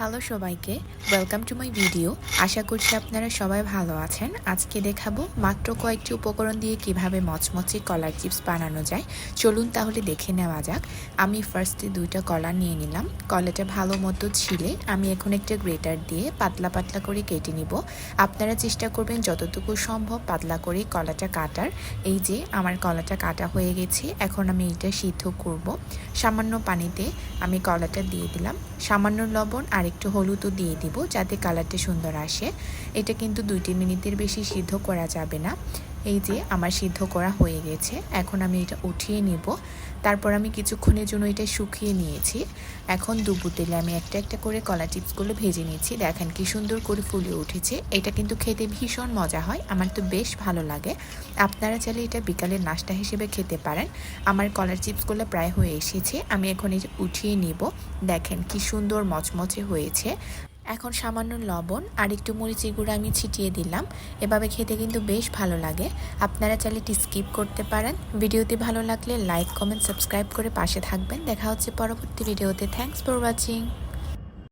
Hello সবাইকে welcome to my video আশা করছি আপনারা সবাই ভালো আছেন। আজকে দেখাবো মাত্র কয়েকটি উপকরণ দিয়ে কীভাবে মচমচে কলার চিপস বানানো যায়। চলুন তাহলে দেখে নেওয়া যাক। আমি ফার্স্টে দুইটা কলা নিয়ে নিলাম। কলাটা ভালো মতো ছিলে, আমি এখন একটা গ্রেটার দিয়ে পাতলা পাতলা করে কেটে নিব। আপনারা চেষ্টা করবেন যতটুকু সম্ভব পাতলা করে কলাটা কাটার। এই যে, আমার কলাটা কাটা হয়ে গেছে, এখন আমি এটা সিদ্ধ করব। সামান্য পানিতে আমি কলাটা দিয়ে দিলাম। সামান্য লবণ আর একটু হলুদও দিয়ে দিব যাতে কালারটা সুন্দর আসে। এটা কিন্তু দুইটি মিনিটের বেশি সিদ্ধ করা যাবে না। এই যে আমার সিদ্ধ করা হয়ে গেছে, এখন আমি এটা উঠিয়ে নিব। তারপর আমি কিছুক্ষণের জন্য এটা শুকিয়ে নিয়েছি। এখন দুপুর তেলে আমি একটা একটা করে কলা চিপসগুলো ভেজে নিয়েছি দেখেন কি সুন্দর করে ফুলে উঠেছে। এটা কিন্তু খেতে ভীষণ মজা হয়। আমার তো বেশ ভালো লাগে। আপনারা চাইলে এটা বিকালের নাস্তা হিসেবে খেতে পারেন। আমার কলার চিপসগুলো প্রায় হয়ে এসেছে। আমি এখন এটা উঠিয়ে নিব। দেখেন কি সুন্দর মচমচে হয়েছে। এখন সামান্য লবণ আর একটু মরিচের গুঁড়ো আমি ছিটিয়ে দিলাম। এভাবে খেতে কিন্তু বেশ ভালো লাগে। আপনারা চাইলে এটি স্কিপ করতে পারেন। ভিডিওটি ভালো লাগলে লাইক কমেন্ট সাবস্ক্রাইব করে পাশে থাকবেন। দেখা হচ্ছে পরবর্তী ভিডিওতে। Thanks for watching